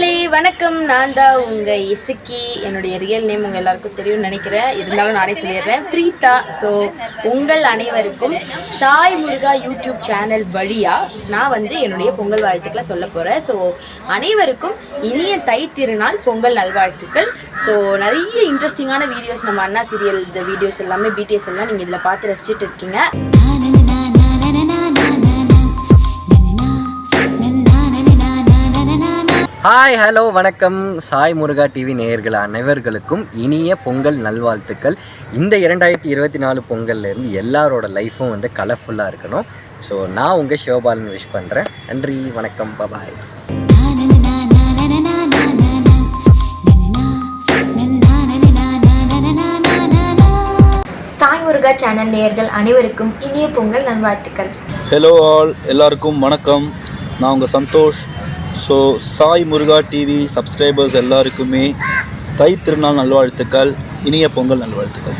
வணக்கம். நான் தான் உங்கள் இசுக்கி. என்னுடைய ரியல் நேம் உங்கள் எல்லாருக்கும் தெரியும்னு நினைக்கிறேன். இருந்தாலும் நானே சொல்லிடுறேன். பிரீதா. ஸோ உங்கள் அனைவருக்கும் சாய் முருகா யூடியூப் சேனல் வழியாக நான் வந்து என்னுடைய பொங்கல் வாழ்த்துக்களை சொல்ல போகிறேன் ஸோ அனைவருக்கும் இனிய தை திருநாள் பொங்கல் நல்வாழ்த்துக்கள். ஸோ நிறைய இன்ட்ரெஸ்டிங்கான வீடியோஸ் நம்ம அண்ணா சீரியல் இந்த வீடியோஸ் எல்லாமே பிடிஎஸ் எல்லாம் நீங்கள் இதில் பார்த்து ரசிச்சுட்டு இருக்கீங்க. ஹாய் ஹலோ வணக்கம். சாய் முருகா டிவி நேயர்கள் அனைவர்களுக்கும் இனிய பொங்கல் நல்வாழ்த்துக்கள். இந்த இரண்டாயிரத்தி இருபத்தி நாலு பொங்கல்லேருந்து எல்லாரோட லைஃப்பும் வந்து கலர்ஃபுல்லாக இருக்கணும். ஸோ நான் உங்கள் சிவபாலன் விஷ் பண்ணுறேன் நன்றி வணக்கம் பபாய் சாய் முருகா சேனல் நேயர்கள் அனைவருக்கும் இனிய பொங்கல் நல்வாழ்த்துக்கள். ஹலோ ஆல் எல்லாருக்கும் வணக்கம். நான் உங்கள் Santhosh. So Sai Muruga TV subscribers எல்லாருக்குமே தை திருநாள் நல்வாழ்த்துக்கள் இனிய பொங்கல் நல்வாழ்த்துக்கள்.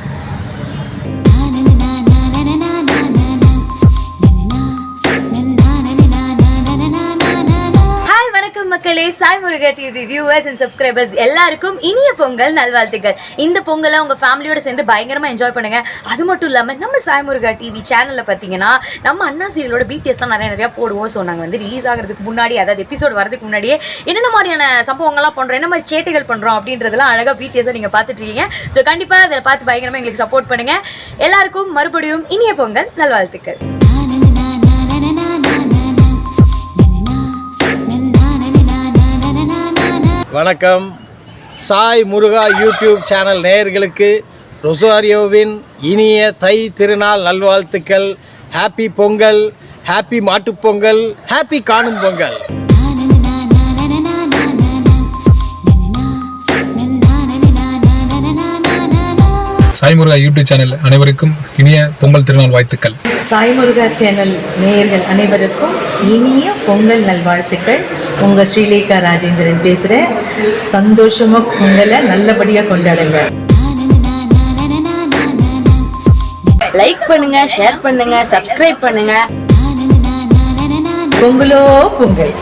மக்களே Sai Muruga TV viewers and subscribers எல்லாருக்கும் இனிய பொங்கல் நல்வாழ்த்துக்கள். இந்த பொங்கலை உங்கள் ஃபேமிலியோட சேர்ந்து பயங்கரமாக என்ஜாய் பண்ணுங்க. அது மட்டும் இல்லாமல் நம்ம சாய் முருகா டிவி சேனலில் பார்த்தீங்கன்னா நம்ம அண்ணா சீரியலோட பிடிஎஸ்லாம் நிறைய நிறையா போடுவோம். ஸோ நாங்கள் வந்து ரிலீஸ் ஆகிறதுக்கு முன்னாடி அதாவது எபிசோடு வரதுக்கு முன்னாடியே என்னென்ன மாதிரியான சம்பவங்கள்லாம் பண்ணுறோம் என்ன மாதிரி சேட்டைகள் பண்ணுறோம் அப்படின்றதெல்லாம் அழகாக பிடிஎஸ்ஸை நீங்கள் பார்த்துட்டு இருக்கீங்க. ஸோ கண்டிப்பாக அதை பார்த்து பயங்கரமாக எங்களுக்கு சப்போர்ட் பண்ணுங்கள் எல்லாருக்கும் மறுபடியும் இனிய பொங்கல் நல்வாழ்த்துக்கள். வணக்கம். சாய் முருகா யூடியூப் சேனல் நேயர்களுக்கு ரொசாரியோவின் இனிய தை திருநாள் நல்வாழ்த்துக்கள். Happy Pongal happy Mattu Pongal happy Kaanum Pongal. Sai Muruga YouTube channel அனைவருக்கும் இனிய பொங்கல் திருநாள் வாழ்த்துக்கள். சாய் முருகா சேனல் நேயர்கள் அனைவருக்கும் இனிய பொங்கல் நல்வாழ்த்துக்கள். உங்கள் ஸ்ரீலேகா ராஜேந்திரன் பேசுகிறேன் சந்தோஷமாக பொங்கலை நல்லபடியாக கொண்டாடுங்க. லைக் பண்ணுங்க ஷேர் பண்ணுங்க சப்ஸ்கிரைப் பண்ணுங்க. பொங்கலோ பொங்கல்.